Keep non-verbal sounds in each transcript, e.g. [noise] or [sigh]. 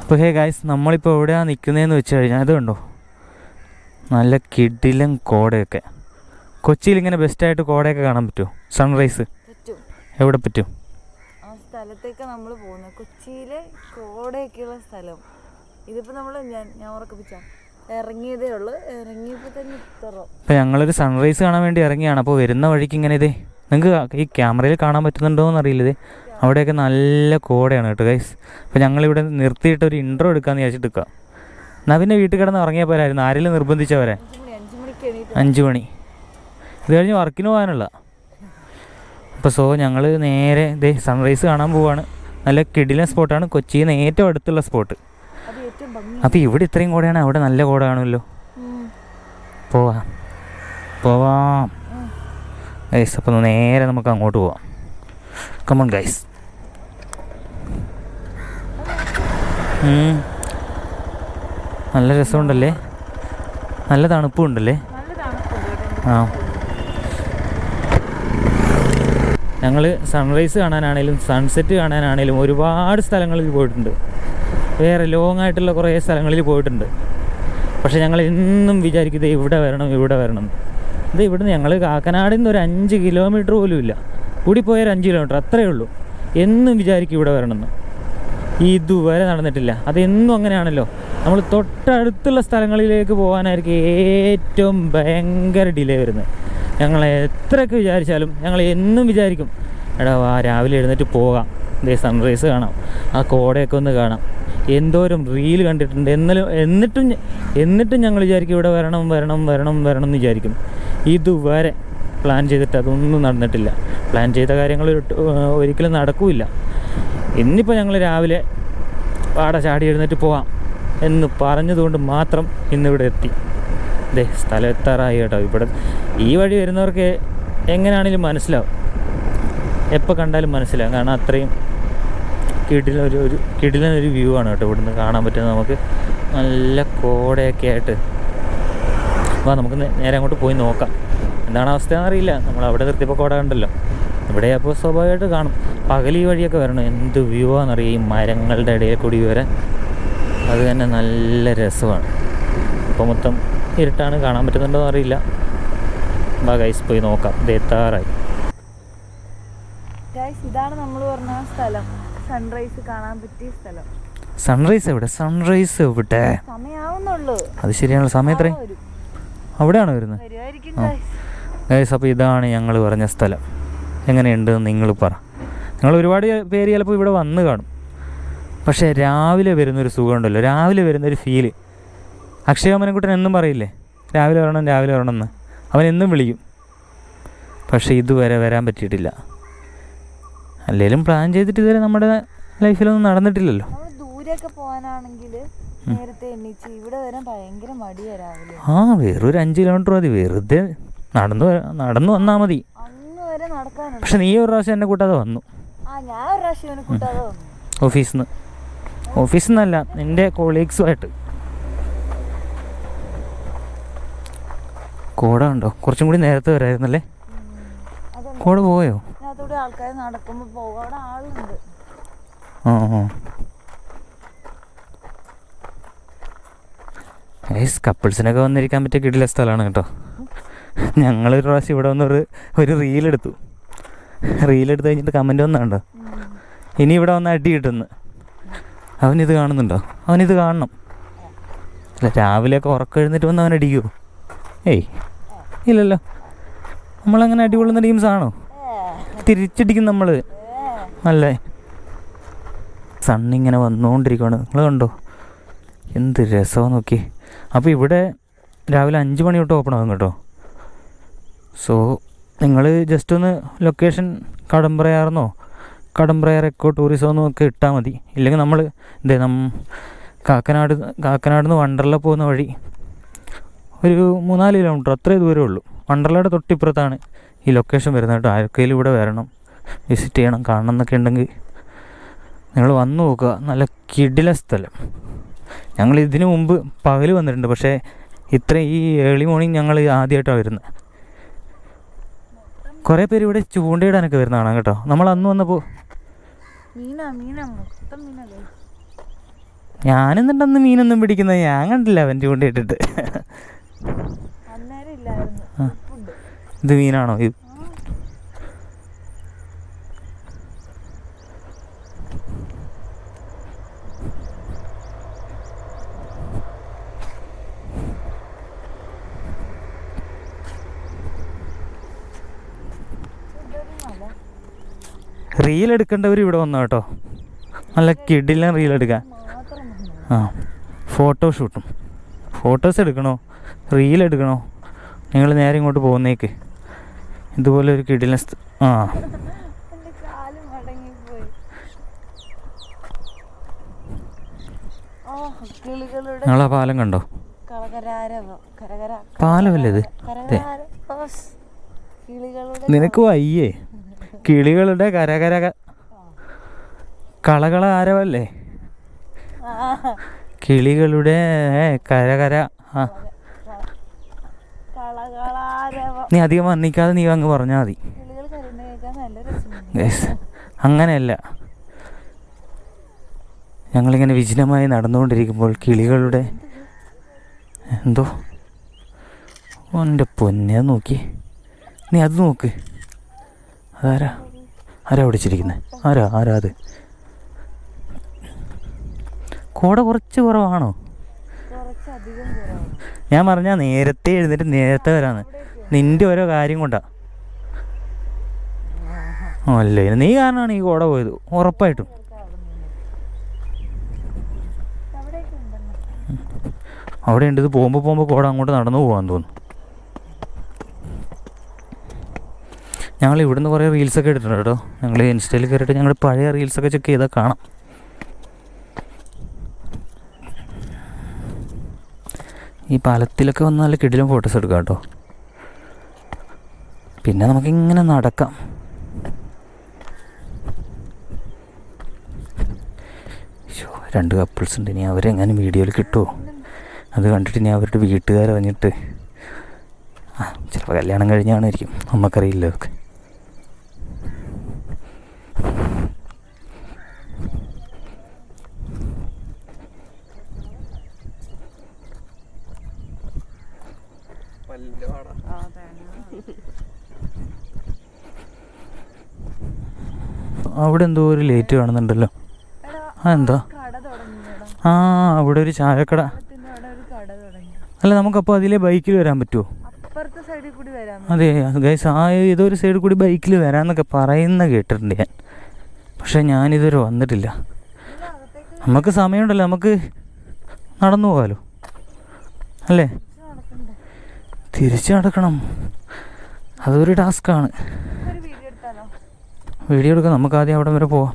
അപ്പോൾ hey guys നമ്മളിപ്പോൾ എവിടെയാണ് നിൽക്കുന്നതെന്ന് വെച്ച് കഴിഞ്ഞാൽ ഇത് കണ്ടോ? നല്ല കിടിലം കോടയൊക്കെ. കൊച്ചിയിൽ ഇങ്ങനെ ബെസ്റ്റായിട്ട് കോടയൊക്കെ കാണാൻ പറ്റുമോ സൺറൈസ് എവിടെ പറ്റും? ആ സ്ഥലത്തേക്ക് നമ്മൾ പോകുന്നത് കൊച്ചിയിലെ കോടയൊക്കെയുള്ള സ്ഥലം. ഇതിപ്പോൾ നമ്മൾ ഞാൻ ഞാൻ ഉറക്കിപ്പിച്ച. ഇറങ്ങിയതേ ഉള്ളൂ. ഇറങ്ങിയപ്പോൾ തന്നെ ഇത്ര. അപ്പോൾ ഞങ്ങളൊരു സൺറൈസ് കാണാൻ വേണ്ടി ഇറങ്ങിയാണ്. അപ്പോൾ വരുന്ന വഴിക്ക് ഇങ്ങനെ ഇതേ നിങ്ങൾക്ക് ഈ ക്യാമറയിൽ കാണാൻ പറ്റുന്നുണ്ടോ എന്നറിയില്ല ഇതേ. അവിടെയൊക്കെ നല്ല കോടയാണ് കേട്ടോ ഗൈസ് അപ്പോൾ ഞങ്ങളിവിടെ നിർത്തിയിട്ട് ഒരു ഇൻട്രോ എടുക്കാമെന്ന് വിചാരിച്ചിട്ട് നിൽക്കുക എന്നാൽ പിന്നെ വീട്ടിൽ കിടന്ന് ഉറങ്ങിയ പോരായിരുന്നു. ആരെങ്കിലും നിർബന്ധിച്ചവരെ? അഞ്ച് മണി. ഇത് കഴിഞ്ഞ് വർക്കിന് പോകാനുള്ള. അപ്പോൾ സോ ഞങ്ങൾ നേരെ ഇതേ സൺറൈസ് കാണാൻ പോവാണ്. നല്ല കിടിലൻ സ്പോട്ടാണ് കൊച്ചിയിൽ നിന്ന് ഏറ്റവും അടുത്തുള്ള സ്പോട്ട് അപ്പോൾ ഇവിടെ ഇത്രയും കോടയാണ്. അവിടെ നല്ല കോട കാണുമല്ലോ. പോവാം. പോവാം. ഗൈസ് അപ്പോൾ നേരെ നമുക്ക് അങ്ങോട്ട് പോവാം. കമൺ ഗൈസ് നല്ല രസമുണ്ടല്ലേ? നല്ല തണുപ്പും ഉണ്ടല്ലേ. ആ. ഞങ്ങൾ സൺറൈസ് കാണാനാണേലും സൺസെറ്റ് കാണാനാണേലും ഒരുപാട് സ്ഥലങ്ങളിൽ പോയിട്ടുണ്ട്. വേറെ ലോങ് ആയിട്ടുള്ള കുറേ സ്ഥലങ്ങളിൽ പോയിട്ടുണ്ട്. പക്ഷേ ഞങ്ങൾ എന്നും വിചാരിക്കുന്നത് "ദേ ഇവിടെ വരണം ഇവിടെ വരണം. എന്ന്." ഇത് ഇവിടുന്ന് ഞങ്ങൾ കാക്കനാടിൽ നിന്ന് ഒരു അഞ്ച് കിലോമീറ്റർ പോലും ഇല്ല. കൂടിപ്പോയ അഞ്ച് കിലോമീറ്റർ അത്രയേ ഉള്ളൂ. എന്നും വിചാരിക്കും ഇവിടെ വരണമെന്ന്. ഇതുവരെ നടന്നിട്ടില്ല. അതെന്നും അങ്ങനെയാണല്ലോ. നമ്മൾ തൊട്ടടുത്തുള്ള സ്ഥലങ്ങളിലേക്ക് പോകാനായിരിക്കും ഏറ്റവും ഭയങ്കര ഡിലേ വരുന്നത്. ഞങ്ങൾ എത്രയൊക്കെ വിചാരിച്ചാലും ഞങ്ങൾ എന്നും വിചാരിക്കും എടാ വാ രാവിലെ എഴുന്നേറ്റ് പോകാം. ഇതേ സൺറൈസ് കാണാം. ആ കോടയൊക്കെ ഒന്ന് കാണാം. എന്തോരം റീൽ കണ്ടിട്ടുണ്ട്. എന്നാലും എന്നിട്ടും എന്നിട്ടും ഞങ്ങൾ വിചാരിക്കും ഇവിടെ വരണം വരണം വരണം വരണം എന്ന് വിചാരിക്കും. ഇതുവരെ പ്ലാൻ ചെയ്തിട്ട് അതൊന്നും നടന്നിട്ടില്ല. പ്ലാൻ ചെയ്ത കാര്യങ്ങൾ ഒരിക്കലും നടക്കൂല ഇന്നിപ്പോൾ ഞങ്ങൾ രാവിലെ പാട ചാടി എഴുന്നേറ്റ് പോവാം എന്ന് പറഞ്ഞതുകൊണ്ട് മാത്രം ഇന്നിവിടെ എത്തി. ദേ സ്ഥലം എത്താറായി കേട്ടോ. ഇവിടെ ഈ വഴി വരുന്നവർക്ക് എങ്ങനെയാണെങ്കിലും മനസ്സിലാവും. എപ്പോൾ കണ്ടാലും മനസ്സിലാവും. കാരണം അത്രയും കിടിലൻ ഒരു ഒരു കിടിലൻ ഒരു വ്യൂ ആണ് കേട്ടോ ഇവിടുന്ന് കാണാൻ പറ്റുന്നത്. നമുക്ക് നല്ല കോടയൊക്കെ ആയിട്ട്. വാ നമുക്ക് നേരെ അങ്ങോട്ട് പോയി നോക്കാം. എന്താണ് അവസ്ഥ എന്നറിയില്ല നമ്മൾ അവിടെ നിർത്തിയപ്പോൾ കോട കണ്ടല്ലോ. ഇവിടെ അപ്പോൾ സ്വാഭാവികമായിട്ട് കാണും. പകൽ ഈ വഴിയൊക്കെ വരണം. എന്ത് വ്യൂ ആണെന്നറിയാം? ഈ മരങ്ങളുടെ ഇടയിൽ കൂടി വരാൻ അത് തന്നെ നല്ല രസമാണ്. ഇപ്പോൾ മൊത്തം ഇരുട്ടാണ് കാണാൻ പറ്റുന്നുണ്ടോ അറിയില്ല. ബാ ഗൈസ് പോയി നോക്കാം. ദേത്താറായി ഇതാണ് നമ്മൾ പറഞ്ഞ സ്ഥലം. സൺറൈസ് കാണാൻ പറ്റിയ സ്ഥലം. സൺറൈസ് എവിടെ? സൺറൈസ് എവിടെ? അത് ശരിയാണല്ലോ. സമയം എത്രയും അവിടെയാണോ വരും. വരുന്നത്. ഗൈസ് അപ്പോൾ ഇതാണ് ഞങ്ങൾ പറഞ്ഞ സ്ഥലം. എങ്ങനെയുണ്ടെന്ന് നിങ്ങൾ പറ. നിങ്ങൾ ഒരുപാട് പേര് ചിലപ്പോൾ ഇവിടെ വന്ന് കാണും. പക്ഷേ രാവിലെ വരുന്നൊരു സുഖമുണ്ടല്ലോ. രാവിലെ വരുന്നൊരു ഫീൽ അക്ഷയമനക്കുട്ടൻ എന്നും പറയില്ലേ? രാവിലെ വരണം രാവിലെ വരണം എന്ന്. അവൻ എന്നും വിളിക്കും. പക്ഷേ ഇതുവരെ വരാൻ പറ്റിയിട്ടില്ല. അല്ലെങ്കിലും പ്ലാൻ ചെയ്തിട്ട് ഇതുവരെ നമ്മുടെ ലൈഫിലൊന്നും നടന്നിട്ടില്ലല്ലോ. ദൂരെയൊക്കെ പോകാനാണെങ്കിൽ നേരത്തെ എണീച്ച് ഇവിടെ വരാൻ ഭയങ്കര മടിയാ രാവിലെ. ആ വേറൊരു അഞ്ച് കിലോമീറ്റർ മതി. വെറുതെ നടന്നു നടന്നു വന്നാ മതി. പക്ഷെ നീ ഒരു പ്രാവശ്യം എന്നെ കൂട്ടാതെ വന്നു. ഓഫീസിൽ നിന്ന് ഓഫീസിൽ നിന്നല്ല നിന്റെ കോളീഗ്സുമായിട്ട്. കോട ഉണ്ടോ കുറച്ചും കൂടി നേരത്തെ വരായിരുന്നല്ലേ? കോട പോയോ? ആ കപ്പിൾസിനൊക്കെ വന്നിരിക്കാൻ പറ്റിയ കിടില സ്ഥലമാണ് കേട്ടോ. ഞങ്ങളൊരു പ്രാവശ്യം ഇവിടെ വന്നൊരു ഒരു റീലെടുത്തു റീലെടുത്ത് കഴിഞ്ഞിട്ട് കമന്റ് വന്നുണ്ടോ. ഇനി ഇവിടെ വന്ന് അടി കിട്ടുന്നു. അവനിത് കാണുന്നുണ്ടോ? അവനിത് കാണണം. അല്ല രാവിലെയൊക്കെ ഉറക്കം എഴുന്നേറ്റ് വന്ന് അവൻ അടിക്കുമോ ഏയ് ഇല്ലല്ലോ. നമ്മളങ്ങനെ അടികൊള്ളുന്ന ടീംസാണോ തിരിച്ചടിക്കും നമ്മൾ. അല്ലേ? സണ്ണിങ്ങനെ വന്നുകൊണ്ടിരിക്കുകയാണ് നിങ്ങൾ കണ്ടോ? എന്ത് രസമാണ് നോക്കി അപ്പോൾ ഇവിടെ രാവിലെ അഞ്ച് മണി തൊട്ട് ഓപ്പൺ ആകും കേട്ടോ. സോ നിങ്ങൾ ജസ്റ്റ് ഒന്ന് ലൊക്കേഷൻ കടമ്പ്രയാർന്നോ കടമ്പ്രയാർ എക്കോ ടൂറിസം എന്നോ ഒക്കെ ഇട്ടാൽ മതി. ഇല്ലെങ്കിൽ നമ്മൾ ഇതേ നം കാക്കനാട് കാക്കനാട് നിന്ന് വണ്ടർല പോകുന്ന വഴി ഒരു മൂന്നാൽ കിലോമീറ്റർ അത്രേ ദൂരമേ ഉള്ളൂ. വണ്ടർലയുടെ തൊട്ടിപ്പുറത്താണ് ഈ ലൊക്കേഷൻ വരുന്നത് കേട്ടോ. ആർക്കെങ്കിലും ഇവിടെ വരണം. വിസിറ്റ് ചെയ്യണം. കാണണം എന്നൊക്കെ ഉണ്ടെങ്കിൽ നിങ്ങൾ വന്നു നോക്കുക. നല്ല കിടില സ്ഥലം. ഞങ്ങൾ ഇതിനു മുമ്പ് പകൽ വന്നിട്ടുണ്ട്. പക്ഷേ ഇത്രയും ഈ ഏർലി മോർണിംഗ് ഞങ്ങൾ ആദ്യമായിട്ടാണ് വരുന്നത് കുറേ പേര് ഇവിടെ ചൂണ്ടയിടാനൊക്കെ വരുന്നതാണ് കേട്ടോ. നമ്മൾ അന്ന് വന്നപ്പോൾ ഞാനെന്നിട്ടന്ന് മീനൊന്നും പിടിക്കുന്നത് ഞാൻ കണ്ടില്ല അവൻ ചൂണ്ടയിട്ടിട്ട്. ഇത് മീനാണോ? ഇത് ഇതൊരു മല റീൽ എടുക്കേണ്ടവർ ഇവിടെ വന്നു കേട്ടോ. നല്ല കിടിലൻ റീലെടുക്കാൻ ആ ഫോട്ടോ ഷൂട്ടും ഫോട്ടോസ് എടുക്കണോ? റീലെടുക്കണോ? നിങ്ങൾ നേരെ ഇങ്ങോട്ട് പോകുന്നേക്ക് ഇതുപോലെ ഒരു കിടിലൻ ആ. നിങ്ങളാ പാലം കണ്ടോ? പാലമല്ലേ ഇത്? നിനക്ക് വയ്യേ. കിളികളുടെ കരകര കളകള ആരവല്ലേ? [laughs] കിളികളുടെ കരകര നീ അധികം വർണിക്കാതെ നീ അങ്ങ് പറഞ്ഞാൽ മതി. അങ്ങനെയല്ല. ഞങ്ങളിങ്ങനെ വിജനമായി നടന്നുകൊണ്ടിരിക്കുമ്പോൾ കിളികളുടെ എന്തോ? എന്റെ പൊന്നെ നോക്കി. നീ അത് നോക്ക്. അതാരാ ആരാ പിടിച്ചിരിക്കുന്നത് ആരാ? ആരാ അത്? കോട കുറച്ച് കുറവാണോ? ഞാൻ പറഞ്ഞാ നേരത്തെ എഴുന്നേറ്റ് നേരത്തെ വരാന്ന് നിന്റെ ഓരോ കാര്യം കൊണ്ടാ. അല്ലേ? നീ കാരണമാണ് ഈ കോട പോയത്. ഉറപ്പായിട്ടും. അവിടെ ഉണ്ട് ഇത് പോകുമ്പോൾ പോകുമ്പോൾ കോട അങ്ങോട്ട് നടന്നു പോകാൻ തോന്നുന്നു. ഞങ്ങൾ ഇവിടുന്ന് കുറേ റീൽസൊക്കെ എടുത്തിട്ടുണ്ട് കേട്ടോ. ഞങ്ങൾ ഇൻസ്റ്റയിൽ കയറിയിട്ട് ഞങ്ങൾ പഴയ റീൽസൊക്കെ ചെക്ക് ചെയ്താൽ കാണാം. ഈ പാലത്തിലൊക്കെ വന്ന് നല്ല കിടിലും ഫോട്ടോസ് എടുക്കാം കേട്ടോ. പിന്നെ നമുക്കിങ്ങനെ നടക്കാം. രണ്ട് കപ്പിൾസ് ഉണ്ട്. ഇനി അവരെങ്ങനെ വീഡിയോയിൽ കിട്ടുമോ അത് കണ്ടിട്ട് ഇനി അവരുടെ വീട്ടുകാർ ആ ചിലപ്പോൾ കല്യാണം കഴിഞ്ഞാണായിരിക്കും. നമുക്കറിയില്ല അതൊക്കെ. അവിടെ എന്തോ ഒരു ലേറ്റ് കാണുന്നുണ്ടല്ലോ. ആ എന്താ? ആ അവിടെ ഒരു ചായക്കട. അല്ല നമുക്കപ്പോൾ അതിലെ ബൈക്കിൽ വരാൻ പറ്റുമോ അതെ ഗൈസ് ആ ഏതോ ഒരു സൈഡിൽ കൂടി ബൈക്കിൽ വരാമെന്നൊക്കെ പറയുന്ന കേട്ടിട്ടുണ്ട് ഞാൻ. പക്ഷേ ഞാനിതുവരെ വന്നിട്ടില്ല. നമുക്ക് സമയമുണ്ടല്ലോ നമുക്ക് നടന്നു പോകാമല്ലോ അല്ലേ? തിരിച്ചു നടക്കണം. അതൊരു ടാസ്ക്കാണ് വീഡിയോ എടുക്കാം. നമുക്ക് ആദ്യം അവിടെ വരെ പോവാം.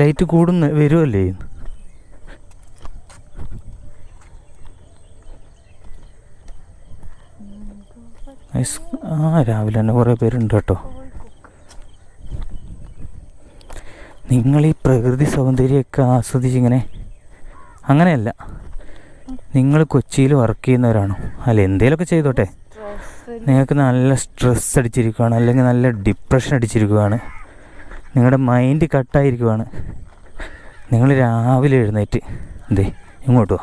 ലൈറ്റ് കൂടുന്ന വരുമല്ലേ ഐസ് ആ രാവിലെ തന്നെ കുറേ പേരുണ്ട് കേട്ടോ. നിങ്ങൾ ഈ പ്രകൃതി സൗന്ദര്യമൊക്കെ ആസ്വദിച്ചിങ്ങനെ അങ്ങനെയല്ല. നിങ്ങൾ കൊച്ചിയിൽ വർക്ക് ചെയ്യുന്നവരാണോ? അല്ല എന്തേലൊക്കെ ചെയ്തോട്ടെ. നിങ്ങൾക്ക് നല്ല സ്ട്രെസ് അടിച്ചിരിക്കുകയാണ് അല്ലെങ്കിൽ നല്ല ഡിപ്രഷൻ അടിച്ചിരിക്കുകയാണ് നിങ്ങളുടെ മൈൻഡ് കട്ടായിരിക്കുവാണ് നിങ്ങൾ രാവിലെ എഴുന്നേറ്റ് എന്തേ ഇങ്ങോട്ട് വാ.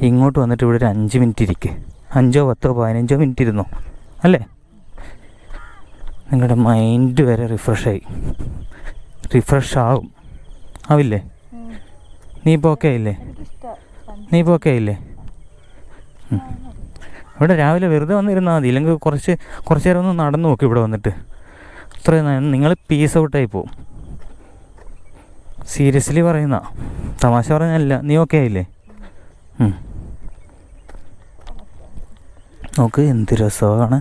ഇങ്ങോട്ട് വന്നിട്ട് ഇവിടെ ഒരു അഞ്ച് മിനിറ്റ് ഇരിക്ക്. അഞ്ചോ പത്തോ പതിനഞ്ചോ മിനിറ്റ് ഇരുന്നോ അല്ലേ? നിങ്ങളുടെ മൈൻഡ് വരെ റിഫ്രഷായി റിഫ്രഷ് ആവും. ആവില്ലേ? നീ ഇപ്പോൾ ഓക്കെ ആയില്ലേ? നീ ഇപ്പോൾ ഓക്കെ ആയില്ലേ. ഇവിടെ രാവിലെ വെറുതെ വന്നിരുന്നാൽ മതി. ഇല്ലെങ്കിൽ കുറച്ച് കുറച്ച് നേരം ഒന്ന് നടന്നു നോക്ക് ഇവിടെ വന്നിട്ട്. അത്രയും നിങ്ങൾ പീസ് ഔട്ടായി പോവും. സീരിയസ്ലി പറയുന്ന. തമാശ പറഞ്ഞല്ല നീ ഓക്കെ ആയില്ലേ? നോക്ക് എന്ത് രസമാണ്.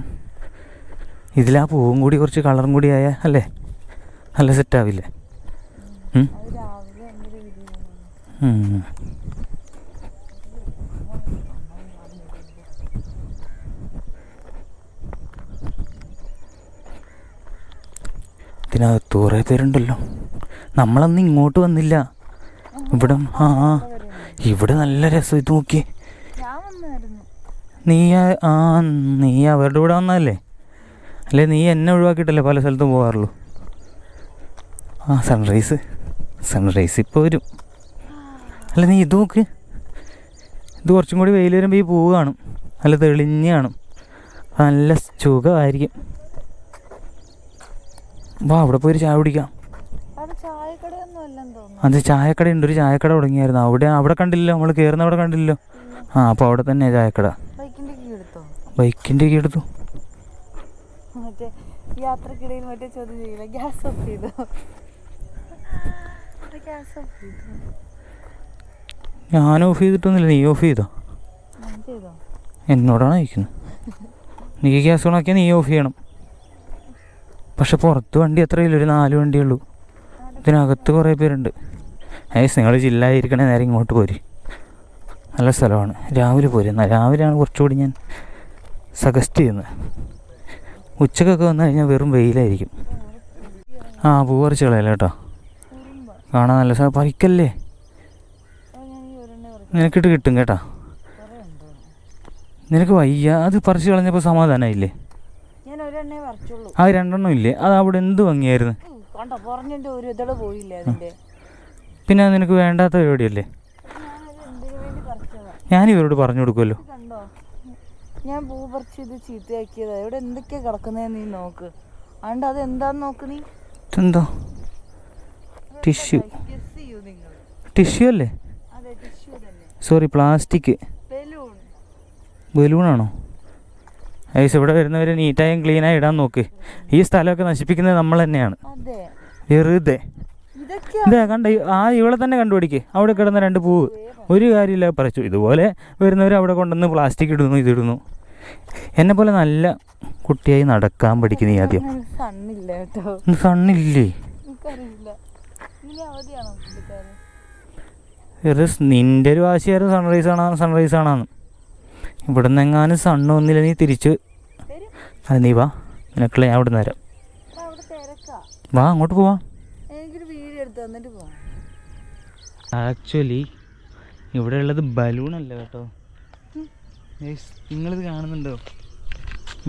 ഇതിൽ ഇതിലാ പൂവും കൂടി കുറച്ച് കളറും കൂടി ആയ അല്ലേ? നല്ല സെറ്റാവില്ലേ ഇതിനകത്ത് കുറേ പേരുണ്ടല്ലോ. നമ്മളന്ന് ഇങ്ങോട്ട് വന്നില്ല. ഇവിടം ആ ഇവിടെ നല്ല രസം. ഇത് നോക്കി നീ ആ- ആ നീ അവരുടെ കൂടെ വന്നതല്ലേ? അല്ലേ നീ എന്നെ ഒഴിവാക്കിയിട്ടല്ലേ പല സ്ഥലത്തും പോകാറുള്ളൂ? ആ സൺറൈസ് സൺറൈസ് ഇപ്പോൾ വരും. അല്ല നീ ഇത് നോക്ക്. ഇത് കുറച്ചും കൂടി വെയിൽ വരുമ്പോൾ ഈ പൂവ് കാണും. നല്ല തെളിഞ്ഞ് കാണും. നല്ല സുഖമായിരിക്കും വാ അവിടെ പോയി ഒരു ചായ കുടിക്കാം. അത് ചായക്കട ഉണ്ട് ഒരു ചായക്കട തുടങ്ങിയായിരുന്നു. അവിടെ അവിടെ കണ്ടില്ലല്ലോ നമ്മൾ കയറുന്ന അവിടെ കണ്ടില്ലല്ലോ. ആ അപ്പോൾ അവിടെ തന്നെ ചായക്കട. ബൈക്കിന്റെ കീ എടുത്തോ? യാത്രക്കിടയിൽ മറ്റേ ചോദ്യം ചെയ്യില്ല? ഗ്യാസ് ഓഫ് ചെയ്തോ? ഗ്യാസ് ഓഫ് ചെയ്തു? ഞാൻ ഓഫ് ചെയ്തിട്ടൊന്നുമില്ല. നീ ഓഫ് ചെയ്തോ? എന്നോടാണ് അയക്കുന്നത് നീ ഗ്യാസ് ഓണാക്കിയാൽ നീ ഓഫ് ചെയ്യണം. പക്ഷെ പുറത്ത് വണ്ടി അത്രയില്ല ഒരു നാല് വണ്ടിയുള്ളൂ ഇതിനകത്ത് കുറേ പേരുണ്ട്. ഏസ് നിങ്ങൾ ജില്ലായിരിക്കണേ നേരെ ഇങ്ങോട്ട് പോര്. നല്ല സ്ഥലമാണ്. രാവിലെ പോര്. എന്നാൽ രാവിലെയാണ് കുറച്ചുകൂടി ഞാൻ സജസ്റ്റ് ചെയ്യുന്നത്. ഉച്ചക്കൊക്കെ വന്നു കഴിഞ്ഞാൽ വെറും വെയിലായിരിക്കും. ആ പൂ പറിച്ച് കളയല്ലേ കേട്ടോ? കാണാൻ നല്ല സാ പറിക്കല്ലേ? നിനക്കിട്ട് കിട്ടും കേട്ടോ. നിനക്ക് വയ്യ. അത് പറിച്ച് കളഞ്ഞപ്പോൾ സമാധാനമായില്ലേ ആ രണ്ടെണ്ണം ഇല്ലേ? അത് അവിടെ എന്ത് ഭംഗിയായിരുന്നു? പിന്നെ നിനക്ക് വേണ്ടാത്ത പരിപാടിയല്ലേ? ഞാൻ ഇവരോട് പറഞ്ഞു കൊടുക്കുമല്ലോ. ഞാൻ പൂ പറിച്ച് ഇത് ചീത്തയാക്കിയതാ. ഇവിടെ എന്തൊക്കെയാ കിടക്കുന്നതെന്ന് നീ നോക്ക്. അണ്ട് അത് എന്താന്ന് നോക്ക് നീ? ഇതെന്തോ? ടിഷ്യൂ. ടിഷ്യൂ അല്ലേ? Sorry plastic. ബലൂൺ. ബലൂണാണോ? ഐസ് ഇവിടെ വരുന്നവർ നീറ്റായും ക്ലീനായി ഇടാൻ നോക്ക്. ഈ സ്ഥലമൊക്കെ നശിപ്പിക്കുന്നത് നമ്മൾ തന്നെയാണ്. വെറുതെ. ഇതാ കണ്ട ആ ഇവളെ തന്നെ കണ്ടുപിടിക്ക്. അവിടെ കിടന്ന രണ്ട് പൂവ്. ഒരു കാര്യമില്ല പറിച്ചു. ഇതുപോലെ വരുന്നവർ അവിടെ കൊണ്ടുവന്ന് പ്ലാസ്റ്റിക് ഇടുന്നു ഇതിടുന്നു. എന്നെ പോലെ നല്ല കുട്ടിയായി നടക്കാൻ പഠിക്കുന്നു ഈ ആദ്യം. സണ്ണില്ല നിന്റെ ഒരു വാശിയായിരുന്നു സൺറൈസ് ആണോ സൺറൈസ് ആണോന്ന്. ഇവിടെ നിന്ന് എങ്ങാനും സണ്ണ് ഒന്നില്ല നീ തിരിച്ച്. അത് നീ വാ. നിനക്കുള്ള ഞാൻ ഇവിടെ നിന്ന് തരാം വാ അങ്ങോട്ട് പോവാ. ആക്ച്വലി ഇവിടെ ഉള്ളത് ബലൂൺ അല്ല കേട്ടോ. ഗൈസ് നിങ്ങളിത് കാണുന്നുണ്ടോ?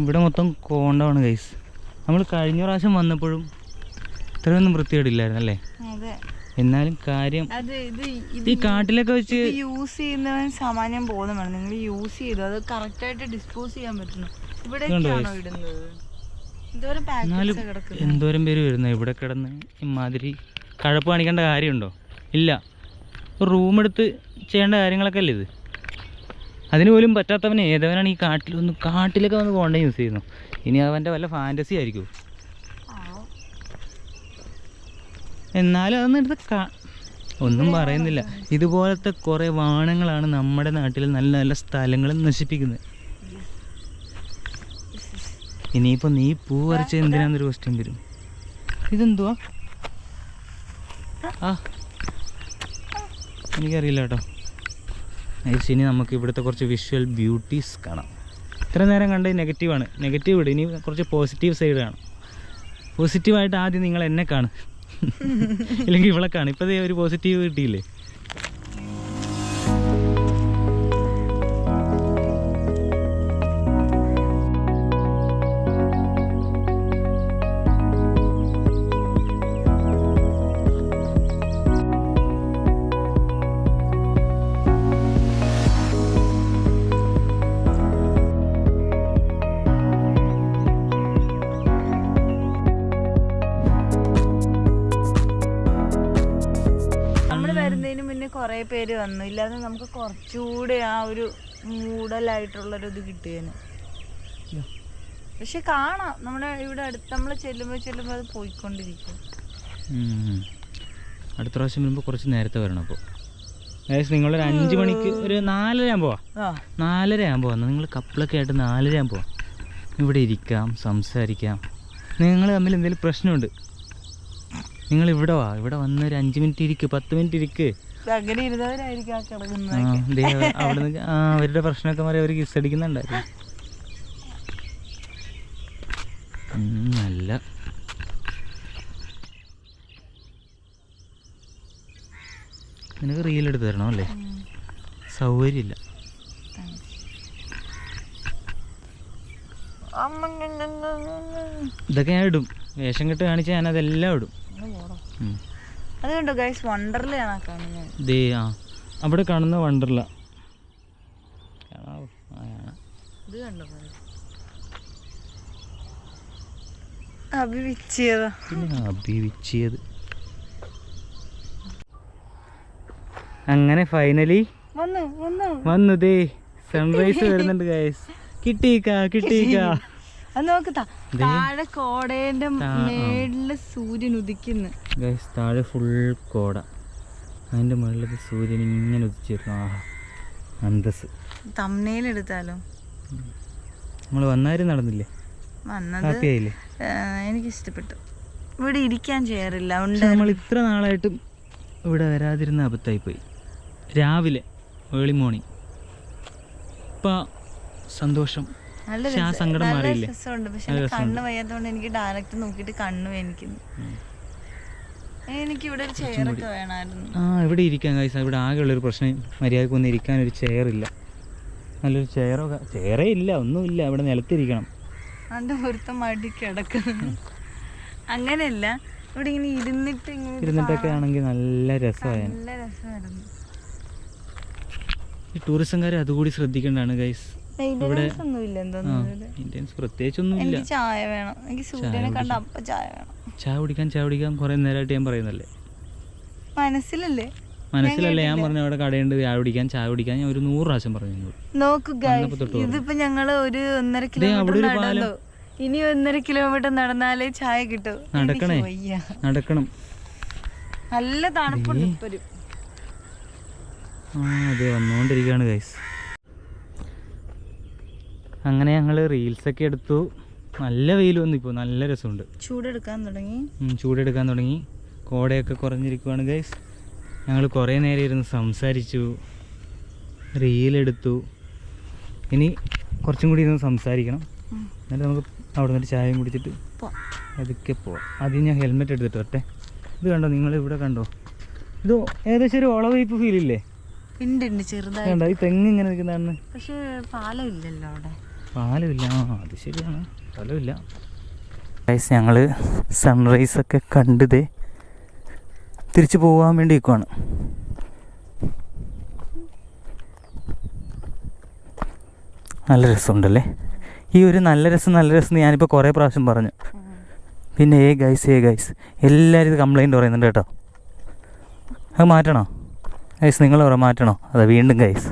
ഇവിടെ മൊത്തം കോണ്ടാണ് ഗൈസ് നമ്മൾ കഴിഞ്ഞ പ്രാവശ്യം വന്നപ്പോഴും ഇത്രയൊന്നും വൃത്തികേടില്ലായിരുന്നു അല്ലേ? അതെ. എന്നാലും കാര്യം അത് ഇത് ഈ കാട്ടിലൊക്കെ വെച്ച് യൂസ് ചെയ്യുന്നവൻ സാമാന്യം ബോധം വേണം നിങ്ങൾ യൂസ് ചെയ്തു. അത് കറക്റ്റ് ആയിട്ട് ഡിസ്പോസ് ചെയ്യാൻ പറ്റുന്നു. ഇടുന്നത്? എന്തോരം എന്നാലും പാക്കറ്റ്സ് കിടക്കുന്നത് എന്തോരം പേര് വരുന്നത്? ഇവിടെ കിടന്ന് ഇമാതിരി കഴപ്പ് കാണിക്കേണ്ട കാര്യമുണ്ടോ? ഇല്ല. റൂം എടുത്ത് ചെയ്യേണ്ട കാര്യങ്ങളൊക്കെ അല്ലേ ഇത്? അതിന് പോലും പറ്റാത്തവന് ഏതവനാണ് ഈ കാട്ടിൽ ഒന്ന് കാട്ടിലൊക്കെ വന്ന് കോണ്ട യൂസ് ചെയ്യുന്നു? ഇനി അവന്റെ വല്ല ഫാന്റസി ആയിരിക്കും എന്നാലും അതൊന്നും എടുത്ത് കാ- ഒന്നും പറയുന്നില്ല. ഇതുപോലത്തെ കുറേ വാണങ്ങളാണ് നമ്മുടെ നാട്ടിൽ നല്ല നല്ല സ്ഥലങ്ങൾ നശിപ്പിക്കുന്നത്. ഇനിയിപ്പോൾ നീ പൂ വരച്ച എന്തിനാന്നൊരു ക്വസ്റ്റ്യൻ വരും. ഇതെന്തുവാ? ആ. എനിക്കറിയില്ല കേട്ടോ. നൈസ് ഇനി നമുക്ക് ഇവിടുത്തെ കുറച്ച് വിഷ്വൽ ബ്യൂട്ടീസ് കാണാം. ഇത്ര നേരം കണ്ടത് നെഗറ്റീവാണ് നെഗറ്റീവ് ഇടും. ഇനി കുറച്ച് പോസിറ്റീവ് സൈഡ് കാണാം. പോസിറ്റീവായിട്ട് ആദ്യം നിങ്ങൾ എന്നെ കാണും. ഇല്ലെങ്കിൽ ഇവളെ കാണും. ഇപ്പൊ ഒരു പോസിറ്റീവ് കിട്ടിയില്ലേ? കുറെ പേര് വന്നു. ഇല്ലാതെ നമുക്ക് കുറച്ചുകൂടെ ആ ഒരു മൂടലായിട്ടുള്ളൊരിത് കിട്ടിയേനെ. പക്ഷെ കാണാം. നമ്മുടെ ഇവിടെ അടുത്ത് നമ്മൾ ചെല്ലുമ്പോൾ ചെല്ലുമ്പോൾ അത് പോയിക്കൊണ്ടിരിക്കും. അടുത്ത പ്രാവശ്യം വരുമ്പോൾ കുറച്ച് നേരത്തെ വരണം അപ്പോൾ ഏകദേശം നിങ്ങളൊരു അഞ്ച് മണിക്ക് ഒരു നാലര ആകുമ്പോൾ നാലര ആകുമ്പോൾ വന്നു നിങ്ങൾ കപ്പിളൊക്കെ ആയിട്ട് നാലര ആകുമ്പോൾ ഇവിടെ ഇരിക്കാം സംസാരിക്കാം. നിങ്ങൾ തമ്മിൽ എന്തെങ്കിലും പ്രശ്നമുണ്ട്? നിങ്ങൾ ഇവിടെ വാ. ഇവിടെ വന്ന് ഒരു അഞ്ച് മിനിറ്റ് ഇരിക്ക് പത്ത് മിനിറ്റ് ഇരിക്ക്. അങ്ങനെ ഇരുന്നവരായിരിക്കും ആ ആ, കിടക്കുന്നത് ദേ അവിടെ നിന്ന് ആ അവരുടെ പ്രശ്നമൊക്കെ മാറി അവർ കിസ് അടിക്കുന്നുണ്ടായിരുന്നു. നല്ല. നിനക്ക് റീൽ എടുത്ത് തരണം അല്ലേ? സൗകര്യമില്ല. ഇതൊക്കെ ഞാൻ ഇടും. വേഷം കെട്ട് കാണിച്ചാൽ ഞാൻ അതെല്ലാം ഇടും. ഗൈസ് വണ്ടർലയാണ് കാണുന്നത്. ദേ ആ. അവിടെ കാണുന്ന വണ്ടർല. ഇത് കണ്ടോ അഭിവിച്ചതാ അങ്ങനെ ഫൈനലി വന്നു വന്നു. വന്നു ദേ സൺറൈസ് വരുന്നുണ്ട് ഗൈസ് കിട്ടിക്കാ കിട്ടിയിക്കാ. [laughs] അത് നോക്ക് താഴെ കോടേന്റെ മേളിൽ സൂര്യൻ ഉദിക്കുന്നു. താഴെ ഫുൾ കോട. അതിന്റെ മുകളിലത്തെ സൂര്യൻ ഇങ്ങനെ ഉദിച്ചിരുന്നു. ആഹാ അന്തസ് തമ്മനയിൽ എടുത്താലോ? നമ്മൾ വന്നാരും നടന്നില്ലേ? വന്നത് എനിക്ക് ഇഷ്ടപ്പെട്ടു ഇവിടെ ഇരിക്കാൻ ഉണ്ട് നമ്മൾ ഇത്ര നാളായിട്ടും ഇവിടെ വരാതിരുന്ന അബദ്ധമായിപ്പോയി. രാവിലെ ഏർലി മോർണിംഗ് ഇപ്പം സന്തോഷം. നല്ല ആ സങ്കടം മാറിയില്ലേ? രസമുണ്ട്. പക്ഷെ. കണ്ണ് വയ്യാത്തതുകൊണ്ട് എനിക്ക് ഡയറക്റ്റ് നോക്കിയിട്ട് കണ്ണ് വേനിക്കുന്നു. എനിക്ക് ഇവിടെ ഒരു ചെയറൊക്കെ വേണമായിരുന്നു. ആ ഇവിടെ ഇരിക്കാൻ കൈസ ഇവിടെ ആകെയുള്ളൊരു പ്രശ്നം. മര്യാദയ്ക്ക് ഒന്ന് ഇരിക്കാൻ ഒരു ചെയറില്ല നല്ലൊരു ചെയറോ ചെയറേ ഇല്ല ഒന്നുമില്ല. ഇവിടെ നിലത്തിരിക്കണം. അതിന്റെ ഒരുത്തം മടി കിടക്കുന്നു. അങ്ങനെയല്ല. ഇവിടെ ഇങ്ങനെ ഇരുന്നിട്ട് ഇങ്ങനെ ഇരുന്നിട്ടൊക്കെ ആണെങ്കിൽ നല്ല രസമായിരുന്നു. ഈ ടൂറിസംകാർ അതുകൂടി ശ്രദ്ധിക്കേണ്ടതാണ് ഗൈസ് മെയിന്റെനൻസ് ഇല്ല ചായ വേണം. എനിക്ക് സൂര്യനെ കണ്ട അപ്പ ചായ വേണം. ചായ കുടിക്കാൻ ചായ കുടിക്കാൻ കുറേ നേരമായിട്ട് ഞാൻ പറയുന്നല്ലേ മനസ്സിലല്ലേ? മനസ്സിലല്ലേ ഞാൻ പറഞ്ഞ അവിടെ കടയുണ്ട് ചായ കുടിക്കാൻ ചായ കുടിക്കാൻ. ഞാൻ ഒരു നൂറ് പ്രാവശ്യം പറഞ്ഞു നോക്കുക ഇതിപ്പോ ഞങ്ങൾ ഒരു ഒന്നര കിലോമീറ്റർ. നടന്നോ ഇനി ഒന്നര കിലോമീറ്റർ നടന്നാലേ ചായ കിട്ടൂ. നടക്കണേ. നടക്കണം. നല്ല തണുപ്പുണ്ട് ആ അതെ വന്നുകൊണ്ടിരിക്കുകയാണ് ഗൈസ് അങ്ങനെ ഞങ്ങൾ റീൽസൊക്കെ എടുത്തു. നല്ല വെയിൽ വന്നു ഇപ്പോൾ നല്ല രസമുണ്ട്. ചൂടെടുക്കാൻ തുടങ്ങി. ചൂടെടുക്കാൻ തുടങ്ങി. കോടയൊക്കെ കുറഞ്ഞിരിക്കുവാണ് ഗൈസ് ഞങ്ങൾ കുറേ നേരം ഇരുന്ന് സംസാരിച്ചു. റീലെടുത്തു ഇനി കുറച്ചും കൂടി ഇരുന്ന് സംസാരിക്കണം. എന്നിട്ട് നമുക്ക് അവിടെ നിന്നൊരു ചായയും കുടിച്ചിട്ട്. അതൊക്കെ പോവാം. ആദ്യം ഞാൻ ഹെൽമെറ്റ് എടുത്തിട്ട് വരട്ടെ. ഇത് കണ്ടോ? നിങ്ങൾ ഇവിടെ കണ്ടോ? ഇത് ഏകദേശം ഒരു വൈപ്പ് ഫീൽ ഉണ്ട് ഉണ്ട്. ചെറുതായി ഈ തെങ്ങ് ഇങ്ങനെ നിൽക്കുന്നതാണ് പക്ഷേ പാലം ഇല്ലല്ലോ അവിടെ. പാലമില്ല. ആ അത് ശരിയാണ്. പാലമില്ല ഗൈസ് ഞങ്ങൾ സൺറൈസ് ഒക്കെ കണ്ടതേ തിരിച്ചു പോകാൻ വേണ്ടി നിൽക്കുവാണ് നല്ല രസമുണ്ടല്ലേ? ഈ ഒരു നല്ല രസം നല്ല രസം എന്ന് ഞാനിപ്പോൾ കുറേ പ്രാവശ്യം പറഞ്ഞു. പിന്നെ ഏ ഗൈസ് ഏ ഗൈസ് എല്ലാവരും ഇത് കംപ്ലൈന്റ് പറയുന്നുണ്ട് കേട്ടോ. അത് മാറ്റണോ? ഗൈസ് നിങ്ങൾ പറ മാറ്റണോ? അതെ വീണ്ടും ഗൈസ്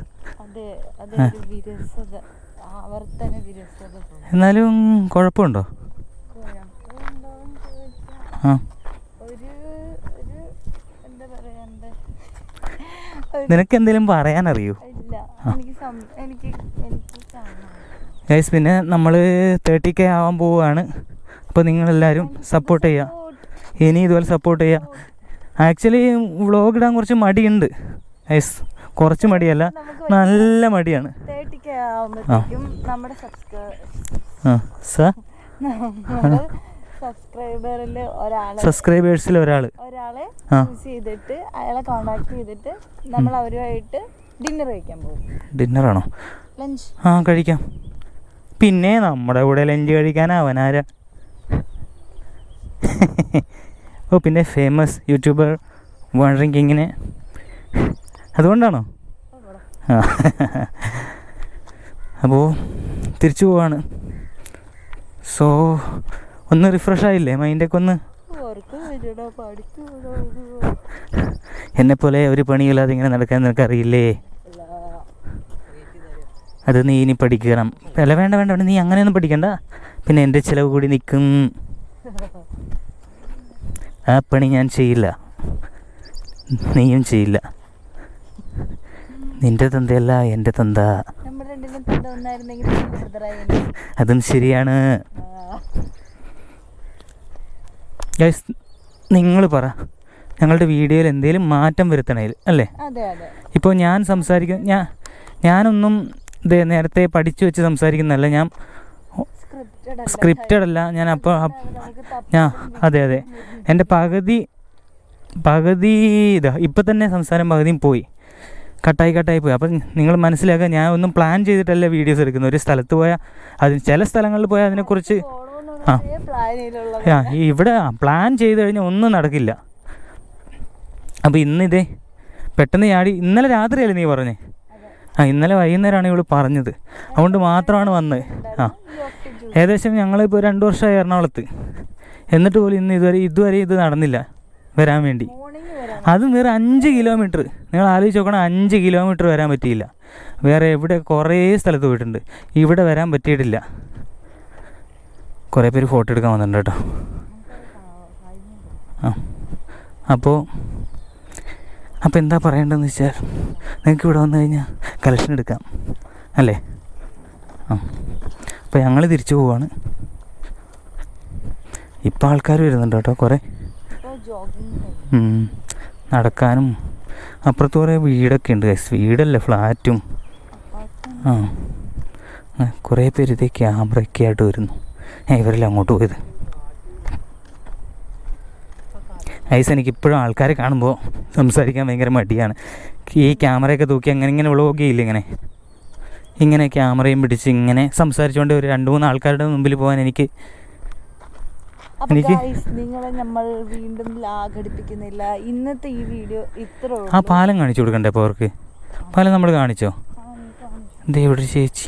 എന്നാലും കുഴപ്പമുണ്ടോ? ആ. നിനക്ക് എന്തെങ്കിലും പറയാനറിയോ? ഗൈസ് പിന്നെ നമ്മൾ തേർട്ടി കെ ആവാൻ പോവുകയാണ് അപ്പോൾ നിങ്ങളെല്ലാവരും സപ്പോർട്ട് ചെയ്യുക ഇനി ഇതുപോലെ സപ്പോർട്ട് ചെയ്യുക ആക്ച്വലി വ്ളോഗ് ഇടാൻ കുറച്ച് മടിയുണ്ട് ഗൈസ് കുറച്ച് മടിയല്ല നല്ല മടിയാണ്. ഒരാളെ. സബ്സ്ക്രൈബേഴ്സിൽ ഒരാളെ. ആ. ചെയ്തിട്ട് അയാളെ കോണ്ടാക്ട് ചെയ്തിട്ട് നമ്മൾ അവരുമായിട്ട് ഡിന്നർ കഴിക്കാൻ പോകും. ഡിന്നറാണോ ലഞ്ച് ആ കഴിക്കാം. പിന്നെ നമ്മുടെ കൂടെ ലഞ്ച് കഴിക്കാൻ അവനാരാ? [laughs] ഓ പിന്നെ ഫേമസ് യൂട്യൂബർ വൺ കിങ്ങിനെ അതുകൊണ്ടാണോ? അപ്പോൾ തിരിച്ചു പോവാണ്. സോ ഒന്ന് റിഫ്രഷ് ആയില്ലേ മൈൻഡൊക്കെ ഒന്ന്? എന്നെ പോലെ എന്നെപ്പോലെ ഒരു പണിയില്ലാതെ ഇങ്ങനെ നടക്കാൻ നിനക്കറിയില്ലേ? അത് നീ ഇനി പഠിക്കണം. അല്ല വേണ്ട വേണ്ട വേണ്ട. നീ അങ്ങനെയൊന്നും പഠിക്കണ്ട. പിന്നെ എന്റെ ചിലവ് കൂടി നിൽക്കും ആ പണി ഞാൻ ചെയ്യില്ല. നീയും ചെയ്യില്ല. നിന്റെ തന്തയല്ല എന്റെ തന്ത. അതും ശരിയാണ്. ഗൈസ് നിങ്ങൾ പറ. ഞങ്ങളുടെ വീഡിയോയിൽ എന്തെങ്കിലും മാറ്റം വരുത്തണേൽ അല്ലേ? ഇപ്പോൾ ഞാൻ സംസാരിക്കുന്ന ഞാൻ ഞാനൊന്നും ഇത് നേരത്തെ പഠിച്ചു വെച്ച് സംസാരിക്കുന്നതല്ല ഞാൻ സ്ക്രിപ്റ്റഡ് സ്ക്രിപ്റ്റഡ് അല്ല ഞാൻ അപ്പോൾ ഞാൻ അതെ അതെ എന്റെ പകുതി പകുതി ഇതാ ഇപ്പം തന്നെ സംസാരം പകുതിയും പോയി. കട്ടായി കട്ടായി പോയി. അപ്പം നിങ്ങൾ മനസ്സിലാക്കുക ഞാൻ ഒന്നും പ്ലാൻ ചെയ്തിട്ടല്ല വീഡിയോസ് എടുക്കുന്നത്. ഒരു സ്ഥലത്ത് പോയാൽ അതിന് ചില സ്ഥലങ്ങളിൽ പോയാൽ അതിനെക്കുറിച്ച് ആ. ആ, ഈ ഇവിടെ പ്ലാൻ ചെയ്ത് കഴിഞ്ഞാൽ ഒന്നും നടക്കില്ല. അപ്പോൾ ഇന്നിതേ പെട്ടെന്ന് ചാടി ഇന്നലെ രാത്രിയല്ലേ നീ പറഞ്ഞേ? ആ ഇന്നലെ വൈകുന്നേരമാണ് ഇവൾ പറഞ്ഞത്. അതുകൊണ്ട് മാത്രമാണ് വന്നത്. ആ. ഏകദേശം ഞങ്ങളിപ്പോൾ രണ്ട് വർഷമായി എറണാകുളത്ത്. എന്നിട്ട് പോലും ഇന്ന് ഇതുവരെ ഇതുവരെ ഇത് നടന്നില്ല വരാൻ വേണ്ടി. അത് വേറെ അഞ്ച് കിലോമീറ്റർ നിങ്ങൾ ആലോചിച്ച് നോക്കണം അഞ്ച് കിലോമീറ്റർ വരാൻ പറ്റിയില്ല. വേറെ എവിടെ കുറേ സ്ഥലത്ത് പോയിട്ടുണ്ട്. ഇവിടെ വരാൻ പറ്റിയിട്ടില്ല. കുറേ പേര് ഫോട്ടോ എടുക്കാൻ വന്നിട്ടുണ്ട് കേട്ടോ. ആ. അപ്പോൾ അപ്പോൾ എന്താ പറയേണ്ടതെന്ന് വെച്ചാൽ നിങ്ങൾക്ക് ഇവിടെ വന്നു കഴിഞ്ഞാൽ കളക്ഷൻ എടുക്കാം. അല്ലേ? ആ. അപ്പോൾ ഞങ്ങൾ തിരിച്ചു പോവാണ്. ഇപ്പോൾ ആൾക്കാർ വരുന്നുണ്ട് കേട്ടോ കുറേ. ഉം. നടക്കാനും അപ്പുറത്ത് കുറേ വീടൊക്കെ ഉണ്ട് guys. വീടല്ലേ ഫ്ലാറ്റും. ആ. കുറേ പേര് ഇതേ ക്യാമറയൊക്കെ ആയിട്ട് വരുന്നു. ഇവരെല്ലാം അങ്ങോട്ട് പോയത്? ഐസ് എനിക്ക് ഇപ്പോഴും ആൾക്കാരെ കാണുമ്പോൾ സംസാരിക്കാൻ ഭയങ്കര മടിയാണ്. ഈ ക്യാമറയൊക്കെ തൂക്കി അങ്ങനെ ഇങ്ങനെ വ്ളോഗ് ചെയ്യില്ല ഇങ്ങനെ? ഇങ്ങനെ ക്യാമറയും പിടിച്ച് ഇങ്ങനെ സംസാരിച്ചുകൊണ്ട് ഒരു രണ്ട് മൂന്ന് ആൾക്കാരുടെ മുമ്പിൽ പോകാൻ എനിക്ക് എനിക്ക് നിങ്ങളെ നമ്മൾ വീണ്ടും ലാഘടിപ്പിക്കുന്നില്ല. ഇന്നത്തെ ഈ വീഡിയോ ഇത്ര ആ പാലം കാണിച്ചു കൊടുക്കണ്ടേ അപ്പോൾ അവർക്ക്? പാലം നമ്മൾ കാണിച്ചോ? ദൈവം ചേച്ചി.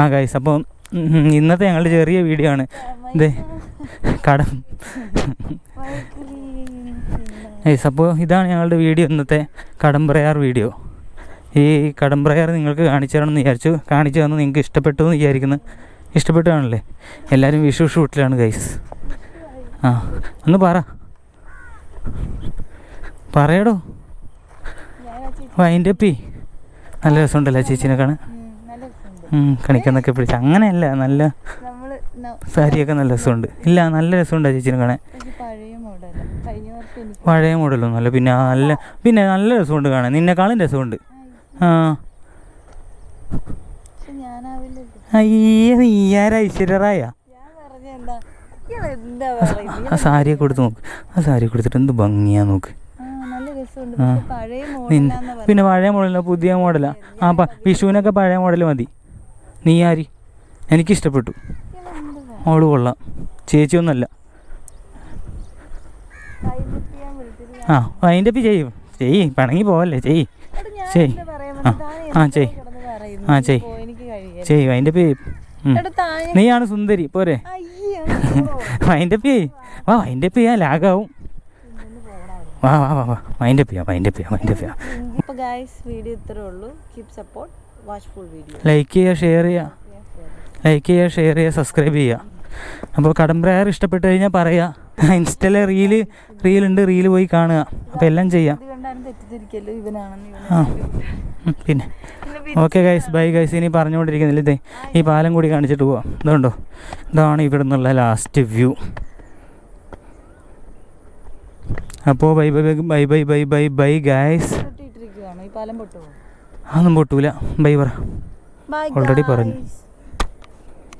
ആ ഗൈസ് അപ്പോൾ ഇന്നത്തെ ഞങ്ങളുടെ ചെറിയ വീഡിയോ ആണ്. കടം. ഗൈസ് അപ്പോൾ ഇതാണ് ഞങ്ങളുടെ വീഡിയോ ഇന്നത്തെ കടംപ്രയാർ വീഡിയോ. ഈ കടംപ്രയാർ നിങ്ങൾക്ക് കാണിച്ചു തരണം എന്ന് വിചാരിച്ചു. കാണിച്ചു തന്നു നിങ്ങൾക്ക് ഇഷ്ടപ്പെട്ടു എന്ന് വിചാരിക്കുന്നു. ഇഷ്ടപ്പെട്ടാണല്ലേ എല്ലാവരും വിഷു ഷൂട്ടിലാണ് ഗൈസ് ആ ഒന്ന് പറ. പറയടോ. വൈൻഡപ്പി നല്ല രസമുണ്ടല്ലേ ചേച്ചീനെ കാണാൻ? കണിക്കന്നൊക്കെ പിടിച്ച്. അങ്ങനെയല്ല നല്ല സാരിയൊക്കെ നല്ല രസമുണ്ട്. ഇല്ല നല്ല രസമുണ്ടോ ചേച്ചീനെ കാണാൻ. പഴയ മോഡലൊന്നും അല്ല. പിന്നെ നല്ല പിന്നെ നല്ല രസമുണ്ട് കാണാൻ. നിന്നെക്കാളും രസമുണ്ട്. ആ. അയ്യ നീയാര ഐശ്വര്യറായ? ആ സാരിയെ കൊടുത്ത് നോക്ക്. ആ സാരി കൊടുത്തിട്ട് എന്ത് ഭംഗിയാ നോക്ക്. പിന്നെ പഴയ മോഡലല്ല പുതിയ മോഡലാ. ആ വിഷുവിനൊക്കെ പഴയ മോഡൽ മതി. നീ ആരി? എനിക്കിഷ്ടപ്പെട്ടു. മോൾ കൊള്ളാം. ചേച്ചിയൊന്നുമല്ല. ആ അതിന്റെ പി ചെയ്യും. ചെയ്യ് പിണങ്ങി പോവല്ലേ ചെയ്യ്. ചെയ്. ആ, ആ, ചെയ്. ആ, ചെയ്. എനിക്ക് അതിന്റെ പേ അതിന്റെ നീയാണ് സുന്ദരി പോരെ. [laughs] അതിന്റെ അതിന്റെ പി വാ അതിന്റെ പേ ആ ലാഗാവും. വാ വാ വാ വാ. മൈൻഡ് ചെയ്യാം മൈൻഡ് ചെയ്യാം മൈൻഡ് ചെയ്യാം അപ്പോൾ ഗായ്സ് വീഡിയോ ഇത്രേ ഉള്ളൂ. Keep support watch full video like ചെയ്യുക ഷെയർ ചെയ്യുക. ലൈക്ക് ചെയ്യുക ഷെയർ ചെയ്യുക സബ്സ്ക്രൈബ് ചെയ്യുക. അപ്പോൾ കടമ്പ്രയർ ഇഷ്ടപ്പെട്ട് കഴിഞ്ഞാൽ പറയുക [laughs] ഇൻസ്റ്റയിലെ റീൽ റീലുണ്ട് റീൽ പോയി കാണുക. അപ്പോൾ എല്ലാം ചെയ്യാം. ആ. പിന്നെ. ഓക്കെ ഗൈസ് ബൈ ഗൈസ് ഇനി പറഞ്ഞുകൊണ്ടിരിക്കുന്നില്ല ഇതേ ഈ പാലം കൂടി കാണിച്ചിട്ട് പോവാം. ഇതുണ്ടോ? ഇതാണ് ഇവിടെ നിന്നുള്ള ലാസ്റ്റ് വ്യൂ അപ്പോ bye bye bye bye bye bye bye guys അതൊന്നും പൊട്ടൂല. ബൈ പറ. ഓൾറെഡി പറഞ്ഞു.